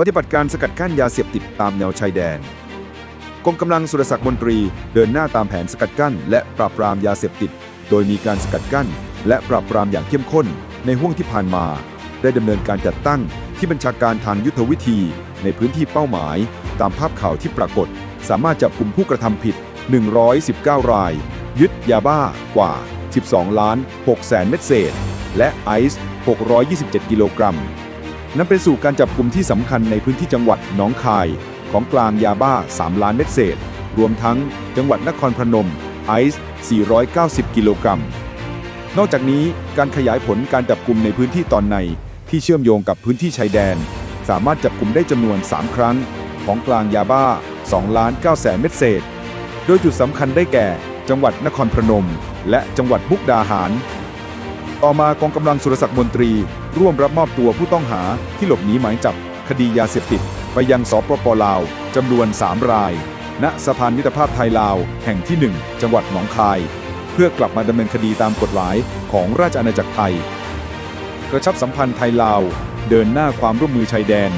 ปฏิบัติการสกัดกั้นยาเสพติดตามแนวชายแดนกองกำลังสุรศักดิ์มนตรีเดินหน้าตามแผนสกัดกั้น และปราบปรามยาเสพติด โดยมีการสกัดกั้น และปราบปรามอย่างเข้มข้น ในห่วงที่ผ่านมา ได้ดำเนินการจัดตั้งที่บัญชาการทางยุทธวิธี ในพื้นที่เป้าหมาย ตามภาพข่าวที่ปรากฏ สามารถจับกลุ่มผู้กระทำผิด 119 ราย ยึดยาบ้ากว่า 12 ล้าน6แสนเม็ดเศษ และไอซ์ 627 กิโลกรัม นั่นเป็นสู่การจับกลุ่มที่สำคัญในพื้นที่จังหวัดหนองคาย ของกลางยาบ้า 3 ล้านเม็ดเศษ รวมทั้งจังหวัดนครพนม ไอซ์ 490 กิโลกรัม นอกจากนี้การขยายผลการจับกลุ่มในพื้นที่ตอนในที่เชื่อมโยงกับพื้นที่ชายแดน สามารถจับกลุ่มได้จำนวน 3 ครั้ง ของกลางยาบ้า 2 ล้าน9แสนเม็ดเศษ โดยจุดสำคัญได้แก่ จังหวัดนครพนม และจังหวัดมุกดาหาร ต่อมากองกำลังสุรศักดิ์มนตรี ร่วมรับมอบตัวผู้ต้องหาที่หลบหนีหมายจับ คดียาเสพติด ไปยังสปปลาวจำนวน 3 ราย ณสะพานมิตรภาพไทยลาวแห่งที่ 1 จังหวัดหนองคาย เพื่อกลับมาดำเนินคดีตามกฎหมายของราชอาณาจักรไทย กระชับสัมพันธ์ไทยลาว เดินหน้าความร่วมมือชายแดน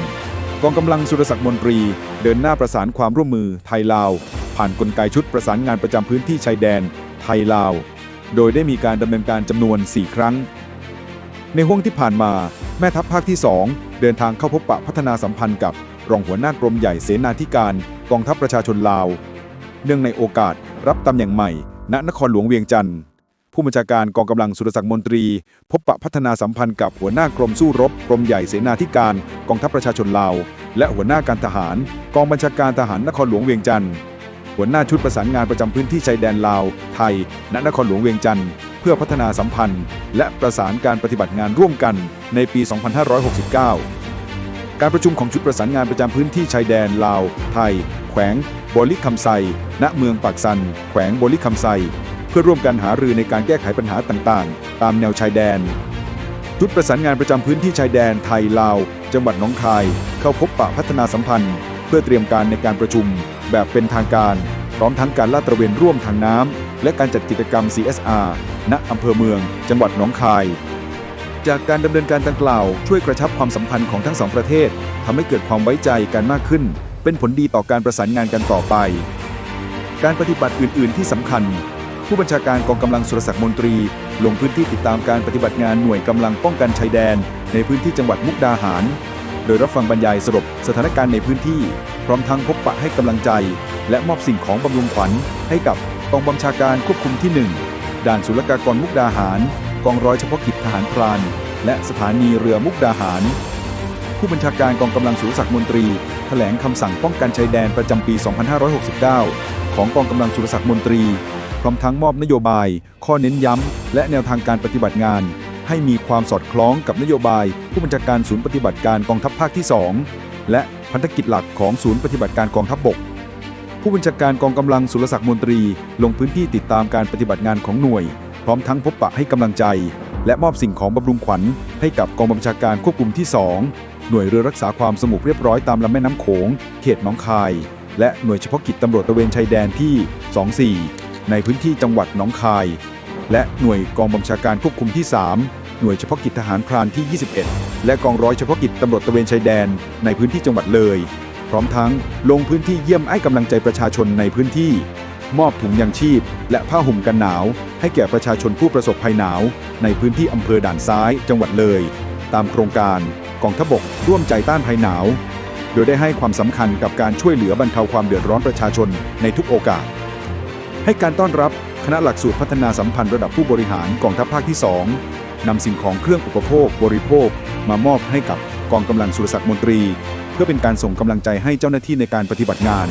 กองกำลังสุรศักดิ์มนตรี เดินหน้าประสานความร่วมมือไทยลาว ผ่านกลไกชุดประสานงานประจำพื้นที่ชายแดนไทยลาว โดยได้มีการดำเนินการจำนวน 4 ครั้ง ในห่วงที่ผ่านมาแม่ทัพภาคที่ 2 เดินทางเข้าพบปะพัฒนาสัมพันธ์กับ รองหัวหน้ากรมใหญ่เสนาธิการกองทัพประชาชนลาว เนื่องในโอกาสรับตำแหน่งใหม่ ณนครหลวงเวียงจันทร์ผู้บัญชาการกองกำลังสุรศักดิ์มนตรี พบปะพัฒนาสัมพันธ์กับหัวหน้ากรมสู้รบกรมใหญ่เสนาธิการกองทัพประชาชนลาว และหัวหน้าการทหาร กองบัญชาการทหารนครหลวงเวียงจันทร์หัวหน้าชุดประสานงานประจำพื้นที่ชายแดนลาว ไทยณนครหลวงเวียงจันทร์ เพื่อพัฒนาสัมพันธ์ และประสานการปฏิบัติงานร่วมกันในปี 2569 การประชุมของชุดประสานงานประจำพื้นที่ชายแดนลาว ไทย แขวงบริคำไซ ณ เมืองปากซัน แขวงบริคำไซ เพื่อร่วมกันหารือในการแก้ไขปัญหาต่างๆ ตามแนวชายแดน ชุดประสานงานประจำพื้นที่ชายแดนไทยลาว จังหวัดหนองคาย เข้าพบปะพัฒนาสัมพันธ์ เพื่อเตรียมการในการประชุม แบบเป็นทางการ พร้อมทั้งการลาดตระเวนร่วมทางน้ำและการจัดกิจกรรม CSR ณอำเภอเมือง จังหวัดหนองคาย จากการดำเนินการดังกล่าวช่วยกระชับความสัมพันธ์ของทั้งสองประเทศทำให้เกิดความไว้ใจกันมากขึ้น เป็นผลดีต่อการประสานงานกันต่อไป การปฏิบัติอื่น ๆ ที่สำคัญ ผู้บัญชาการกองกำลังสุรศักดิ์มนตรี ลงพื้นที่ติดตามการปฏิบัติงานหน่วยกำลังป้องกันชายแดน ในพื้นที่จังหวัดมุกดาหาร โดยรับฟังบรรยายสรุปสถานการณ์ในพื้นที่ พร้อมทั้งพบปะให้กำลังใจ และมอบสิ่งของบำรุงขวัญให้กับกองบัญชาการควบคุมที่ 1 ด่านศุลกากรมุกดาหาร กองร้อยเฉพาะกิจทหารพราน และสถานีเรือมุกดาหาร ผู้บัญชาการกองกำลังสุรศักดิ์มนตรีแถลงคำสั่งป้องกันชายแดนประจำปี 2569 ของกองกำลังสุรศักดิ์มนตรี พร้อมทั้งมอบนโยบาย ข้อเน้นย้ำ และแนวทางการปฏิบัติงาน ให้มีความสอดคล้องกับนโยบาย ผู้บัญชาการศูนย์ปฏิบัติการกองทัพภาคที่ 2 และพันธกิจหลักของศูนย์ปฏิบัติการกองทัพบก ผู้บัญชาการกองกำลังสุรศักดิ์มนตรี ลงพื้นที่ติดตามการปฏิบัติงานของหน่วย พร้อมทั้งพบปะให้กำลังใจ และมอบสิ่งของบำรุงขวัญ ให้กับกองบัญชาการควบคุมที่ 2 หน่วยเรือรักษาความสงบเรียบร้อยตามลำแม่น้ำโขง เขตหนองคาย และหน่วยเฉพาะกิจตำรวจตระเวนชายแดนที่ 24 ในพื้นที่จังหวัดหนองคาย และหน่วยกองบัญชาการควบคุมที่ 3 หน่วยเฉพาะกิจทหารพรานที่ 21 และกองร้อยเฉพาะกิจตำรวจตระเวนชายแดน ในพื้นที่จังหวัดเลย พร้อมทั้งลงพื้นที่เยี่ยมให้กำลังใจประชาชนในพื้นที่ มอบถุงยางชีพ และผ้าห่มกันหนาว ให้แก่ประชาชนผู้ประสบภัยหนาว ในพื้นที่อำเภอด่านซ้าย จังหวัดเลย ตามโครงการกองทพบกร่วมใจต้านภัยหนาว โดยได้ให้ความสำคัญกับการช่วยเหลือบรรเทาความเดือดร้อนประชาชนในทุกโอกาส ให้การต้อนรับคณะหลักสูตรพัฒนาสัมพันธ์ระดับผู้บริหารกองทัพภาคที่ 2นำสิ่งของเครื่องอุปโภคบริโภค มามอบให้กับกองกำลังสุรศักดิ์มนตรี พื่อเป็นการส่งกำลังใจให้เจ้าหน้าที่ในการปฏิบัติงาน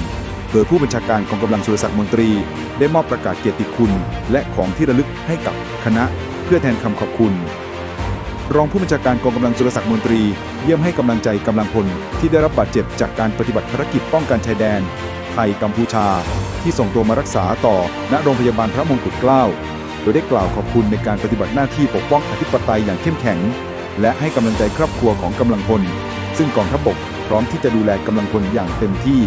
โดยผู้บัญชาการกองกำลังสุรศักดิ์มนตรี ได้มอบประกาศเกียรติคุณ และของที่ระลึกให้กับคณะ เพื่อแทนคำขอบคุณ รองผู้บัญชาการกองกำลังสุรศักดิ์มนตรี เยี่ยมให้กำลังใจกำลังพลที่ได้รับบาดเจ็บจากการปฏิบัติภารกิจป้องกันชายแดน ไทยกัมพูชา ที่ส่งตัวมารักษาต่อณโรงพยาบาลพระมงกุฎเกล้าโดยได้กล่าวขอบคุณในการปฏิบัติหน้าที่ปกป้องอธิปไตยอย่างเข้มแข็ง และให้กำลังใจครอบครัวของกำลังพล ซึ่งกองทัพบก พร้อมที่จะดูแลกำลังพลอย่างเต็มที่